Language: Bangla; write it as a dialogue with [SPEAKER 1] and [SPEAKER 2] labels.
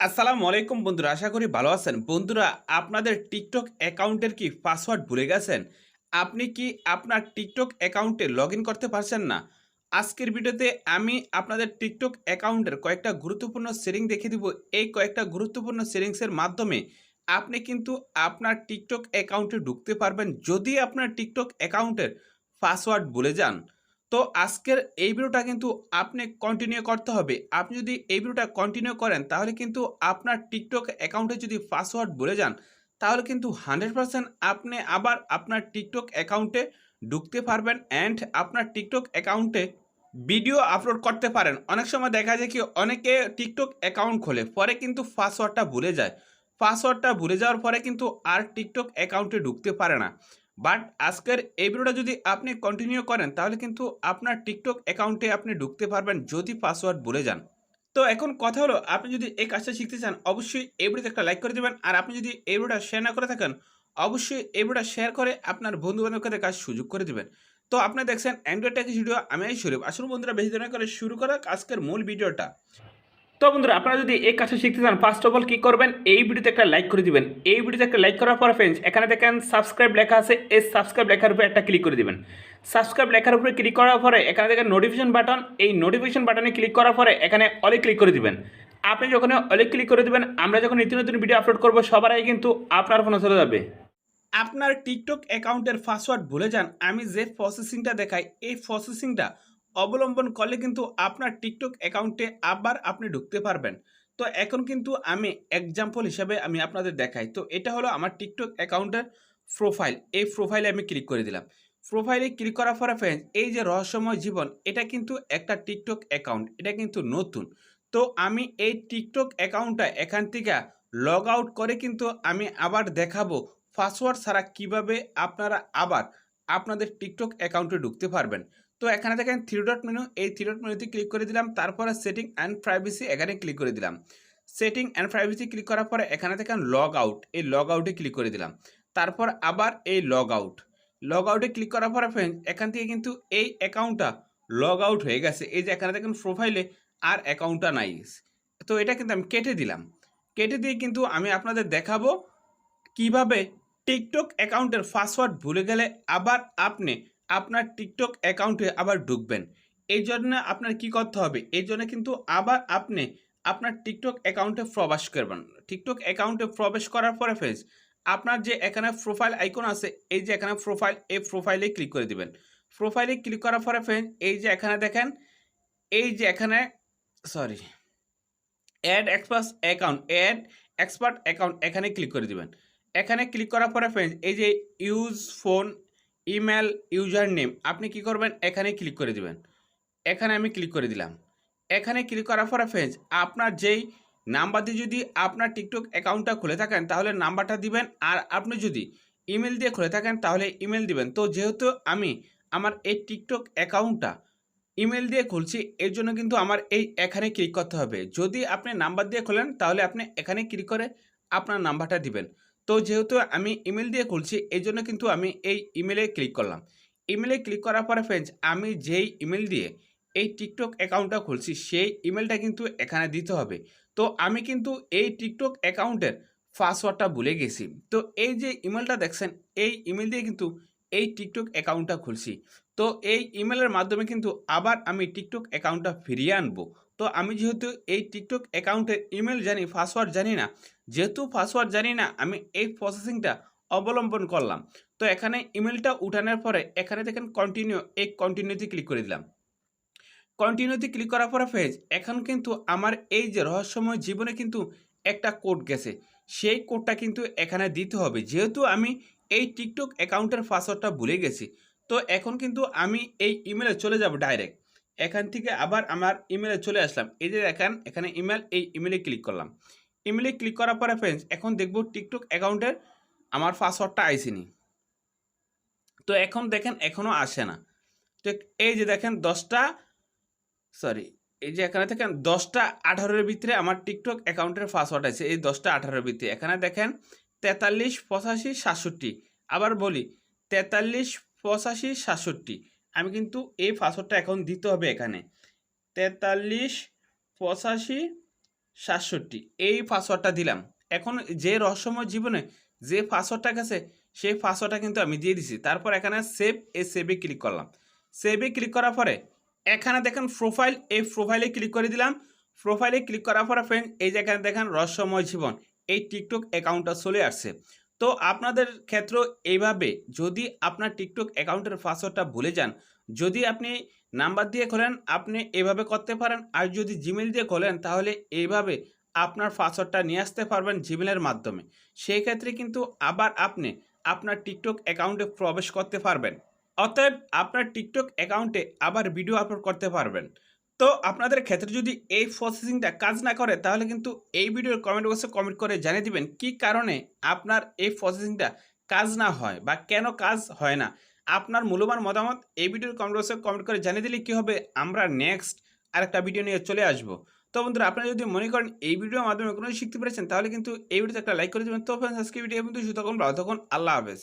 [SPEAKER 1] আসসালামু আলাইকুম বন্ধুরা, আশা করি ভালো আছেন। বন্ধুরা, আপনাদের টিকটক অ্যাকাউন্টের কি পাসওয়ার্ড ভুলে গেছেন? আপনি কি আপনার টিকটক অ্যাকাউন্টে লগ করতে পারছেন না? আজকের ভিডিওতে আমি আপনাদের টিকটক অ্যাকাউন্টের কয়েকটা গুরুত্বপূর্ণ সেটিং দেখে দিব। এই কয়েকটা গুরুত্বপূর্ণ সেটিংসের মাধ্যমে আপনি কিন্তু আপনার টিকটক অ্যাকাউন্টে ঢুকতে পারবেন। যদি আপনার টিকটক অ্যাকাউন্টের পাসওয়ার্ড ভুলে যান তো আজকের এই ভিডিওটা কিন্তু আপনি কন্টিনিউ করতে হবে। আপনি যদি এই ভিডিওটা কন্টিনিউ করেন, তাহলে কিন্তু আপনার টিকটক অ্যাকাউন্টে যদি পাসওয়ার্ড ভুলে যান, তাহলে কিন্তু হান্ড্রেড পারসেন্ট আপনি আবার আপনার টিকটক অ্যাকাউন্টে ঢুকতে পারবেন অ্যান্ড আপনার টিকটক অ্যাকাউন্টে ভিডিও আপলোড করতে পারেন। অনেক সময় দেখা যায় কি, অনেকে টিকটক অ্যাকাউন্ট খোলে, পরে কিন্তু পাসওয়ার্ডটা ভুলে যায়। পাসওয়ার্ডটা ভুলে যাওয়ার পরে কিন্তু আর টিকটক অ্যাকাউন্টে ঢুকতে পারে না। বাট আজকের এই ভিডিওটা যদি আপনি কন্টিনিউ করেন, তাহলে কিন্তু আপনার টিকটক অ্যাকাউন্টে আপনি ঢুকতে পারবেন যদি পাসওয়ার্ড ভুলে যান। তো এখন কথা হলো, আপনি যদি এই কাজটা শিখতে চান, অবশ্যই এই ভিডিওতে একটা লাইক করে দেবেন। আর আপনি যদি এই ভিডিওটা শেয়ার না করে থাকেন, অবশ্যই এই ভিডিওটা শেয়ার করে আপনার বন্ধু বান্ধবকে কাজ সুযোগ করে দেবেন। তো আপনি দেখছেন অ্যান্ড্রয়েড টেক ভিডিও আমি এই শরীফ। আসলে বন্ধুরা, বেশি দেরি করে শুরু করা আজকের মূল ভিডিওটা। তো বন্ধুরা, আপনারা যদি এই কাজটা শিখতে চান ফার্স্ট অফ অল কী করবেন? এই ভিডিওতে একটা লাইক করে দিবেন। এই ভিডিওতে একটা লাইক করার পর ফ্রেন্ডস এখানে দেখেন সাবস্ক্রাইব লেখা আছে। এই সাবস্ক্রাইব লেখার উপরে একটা ক্লিক করে দিবেন। সাবস্ক্রাইব লেখার উপরে ক্লিক করার পরে এখানে দেখেন নোটিফিকেশন বাটন এই নোটিফিকেশন বাটনে ক্লিক করার পরে এখানে অলে ক্লিক করে দিবেন। আপনি যখন অলে ক্লিক করে দিবেন, আমরা যখন নিত্য নতুন ভিডিও আপলোড করব, সবার আগে কিন্তু আপনার ফোনে চলে যাবে। আপনার টিকটক অ্যাকাউন্টের পাসওয়ার্ড ভুলে যান। আমি যে প্রসেসিংটা দেখাই, এই প্রসেসিংটা অবলম্বন করলে কিন্তু আপনার টিকটক অ্যাকাউন্টে আবার আপনি ঢুকতে পারবেন। তো এখন কিন্তু আমি এক্সাম্পল হিসাবে আমি আপনাদের দেখাই। তো এটা হলো আমার টিকটক অ্যাকাউন্টের প্রোফাইল এই প্রোফাইলে আমি ক্লিক করে দিলাম। প্রোফাইলে ক্লিক করার পরে ফ্রেন্ডস এই যে রহস্যময় জীবন, এটা কিন্তু একটা টিকটক অ্যাকাউন্ট এটা কিন্তু নতুন। তো আমি এই টিকটক অ্যাকাউন্টটা এখান থেকে লগ আউট করে কিন্তু আমি আবার দেখাবো পাসওয়ার্ড ছাড়া কীভাবে আপনারা আবার আপনাদের টিকটক অ্যাকাউন্টে ঢুকতে পারবেন। তো এখানে দেখেন থ্রি ডট মেনু এই থ্রি ডট মেনুতে ক্লিক করে দিলাম, তারপরে সেটিং অ্যান্ড প্রাইভেসি এখানে ক্লিক করে দিলাম। সেটিং অ্যান্ড প্রাইভেসি ক্লিক করার পরে এখানে দেখেন লগ আউট এই লগ আউটে ক্লিক করে দিলাম। তারপর আবার এই লগ আউট লগ আউটে ক্লিক করার পরে ফ্রেন্ড এখান থেকে কিন্তু এই অ্যাকাউন্টটা লগ আউট হয়ে গেছে। এই যে এখানে দেখেন প্রোফাইলে আর অ্যাকাউন্টটা নাই। তো এটা কিন্তু আমি কেটে দিলাম। কেটে দিয়ে কিন্তু আমি আপনাদের দেখাবো কীভাবে টিকটক অ্যাকাউন্টের পাসওয়ার্ড ভুলে গেলে আবার আপনি আপনার টিকটক অ্যাকাউন্টে আবার ঢুকবেন। এই জন্য আপনার কি করতে হবে? এই জন্য কিন্তু আবার আপনি আপনার টিকটক অ্যাকাউন্টে প্রবেশ করবেন। টিকটক অ্যাকাউন্টে প্রবেশ করার পরে ফেজ আপনার যে এখানে প্রোফাইল আইকন আছে, এই যে এখানে প্রোফাইল এই প্রোফাইলে ক্লিক করে দিবেন। প্রোফাইলে ক্লিক করার পরে ফ্রেন্ড এই যে এখানে দেখেন, এই যে এখানে sorry add expert account add expert account এখানে ক্লিক করে দিবেন। এখানে ক্লিক করার পরে ফ্রেন্ড এই যে use phone email user name আপনি কি করবেন? এখানে ক্লিক করে দিবেন। এখানে আমি ক্লিক করে দিলাম। এখানে ক্লিক করার পরে ফ্রেন্ডস আপনার যেই নাম্বার দিয়ে যদি আপনার টিকটক অ্যাকাউন্টটা খুলে থাকেন, তাহলে নাম্বারটা দিবেন। আর আপনি যদি ইমেল দিয়ে খুলে থাকেন, তাহলে ইমেল দিবেন। তো যেহেতু আমি আমার এই টিকটক অ্যাকাউন্টটা ইমেল দিয়ে খুলছি, এর জন্য কিন্তু আমার এই এখানে ক্লিক করতে হবে। যদি আপনি নাম্বার দিয়ে খোলেন, তাহলে আপনি এখানে ক্লিক করে আপনার নাম্বারটা দিবেন। তো যেহেতু আমি ইমেল দিয়ে খুলছি এই জন্য কিন্তু আমি এই ইমেলে ক্লিক করলাম। ইমেলে ক্লিক করার পরে ফ্রেন্ডস আমি যেই ইমেল দিয়ে এই টিকটক অ্যাকাউন্টটা খুলছি, সেই ইমেলটা কিন্তু এখানে দিতে হবে। তো আমি কিন্তু এই টিকটক অ্যাকাউন্টের পাসওয়ার্ডটা ভুলে গেছি। তো এই যে ইমেলটা দেখছেন, এই ইমেল দিয়ে কিন্তু এই টিকটক অ্যাকাউন্টটা খুলছি। তো এই ইমেলের মাধ্যমে কিন্তু আবার আমি টিকটক অ্যাকাউন্টটা ফিরিয়ে আনব। তো আমি যেহেতু এই টিকটক অ্যাকাউন্টের ইমেল জানি পাসওয়ার্ড জানি না, যেহেতু পাসওয়ার্ড জানি না, আমি এই প্রসেসিংটা অবলম্বন করলাম। তো এখানে ইমেলটা উঠানোর পরে এখানে দেখেন কন্টিনিউ এই কন্টিনিউতে ক্লিক করে দিলাম। কন্টিনিউতে ক্লিক করার পরে ফেজ এখন কিন্তু আমার এই যে রহস্যময় জীবনে কিন্তু একটা কোড গেছে। সেই কোডটা কিন্তু এখানে দিতে হবে। যেহেতু আমি এই টিকটক অ্যাকাউন্টের পাসওয়ার্ডটা ভুলে গেছি, তো এখন কিন্তু আমি এই ইমেলে চলে যাব ডাইরেক্ট এখান থেকে আবার আমার ইমেলে চলে আসলাম। এই যে দেখেন, এখানে ইমেল এই ইমেলে ক্লিক করলাম। ইমেলে ক্লিক করার পরে ফ্রেন্ডস এখন দেখব টিকটক অ্যাকাউন্টের আমার পাসওয়ার্ডটা আইসিনি তো এখন দেখেন এখনও আসে না। তো এই যে দেখেন, দশটা সরি এই যে এখানে দেখেন, দশটা আঠারোর ভিতরে আমার টিকটক অ্যাকাউন্টের পাসওয়ার্ড আছে। এই দশটা আঠারোর ভিতরে। এখানে দেখেন, তেতাল্লিশ পঁচাশি সাতষট্টি। আবার বলি, তেতাল্লিশ পঁচাশি সাতষট্টি। আমি কিন্তু এই পাসওয়ার্ডটা এখন দিতে হবে এখানে। তেতাল্লিশ, পঁচাশি, সাতষট্টি, এই পাসওয়ার্ডটা দিলাম। এখন যে রহস্যময় জীবনে যে পাসওয়ার্ডটা গেছে, সেই পাসওয়ার্ডটা কিন্তু আমি দিয়ে দিছি। তারপর এখানে সেভ এ সেভে ক্লিক করলাম। সেভে ক্লিক করার পরে এখানে দেখেন প্রোফাইল এই প্রোফাইলে ক্লিক করে দিলাম। প্রোফাইলে ক্লিক করার পরে ফ্রেন্ড এই যেখানে দেখেন রহস্যময় জীবন, এই টিকটক অ্যাকাউন্টটা চলে আসছে। তো আপনাদের ক্ষেত্র এইভাবে যদি আপনার টিকটক অ্যাকাউন্টের পাসওয়ার্ডটা ভুলে যান, যদি আপনি নাম্বার দিয়ে খোলেন, আপনি এভাবে করতে পারেন। আর যদি জিমেল দিয়ে খোলেন, তাহলে এইভাবে আপনার পাসওয়ার্ডটা নিয়ে আসতে পারবেন জিমেলের মাধ্যমে। সেই ক্ষেত্রে কিন্তু আবার আপনি আপনার টিকটক অ্যাকাউন্টে প্রবেশ করতে পারবেন। অতএব আপনার টিকটক অ্যাকাউন্টে আবার ভিডিও আপলোড করতে পারবেন। তো আপনাদের ক্ষেত্রে যদি এই প্রসেসিংটা কাজ না করে, তাহলে কিন্তু এই ভিডিওর কমেন্ট বক্সে কমেন্ট করে জানিয়ে দিবেন কি কারণে আপনার এই প্রসেসিংটা কাজ না হয় বা কেন কাজ হয় না। আপনার মূল্যবান মতামত এই ভিডিওর কমেন্ট বক্সে কমেন্ট করে জানিয়ে দিলে কী হবে? আমরা নেক্সট আরেকটা ভিডিও নিয়ে চলে আসব। তো বন্ধুরা, আপনারা যদি মনে করেন এই ভিডিওর মাধ্যমে কোনো শিখতে পেরেছেন, তাহলে কিন্তু এই ভিডিওতে একটা লাইক করে দেবেন। তো ফ্রেন্ডস আজকে ভিডিও কিন্তু তখন ভালো তখন আল্লাহ হাফেজ।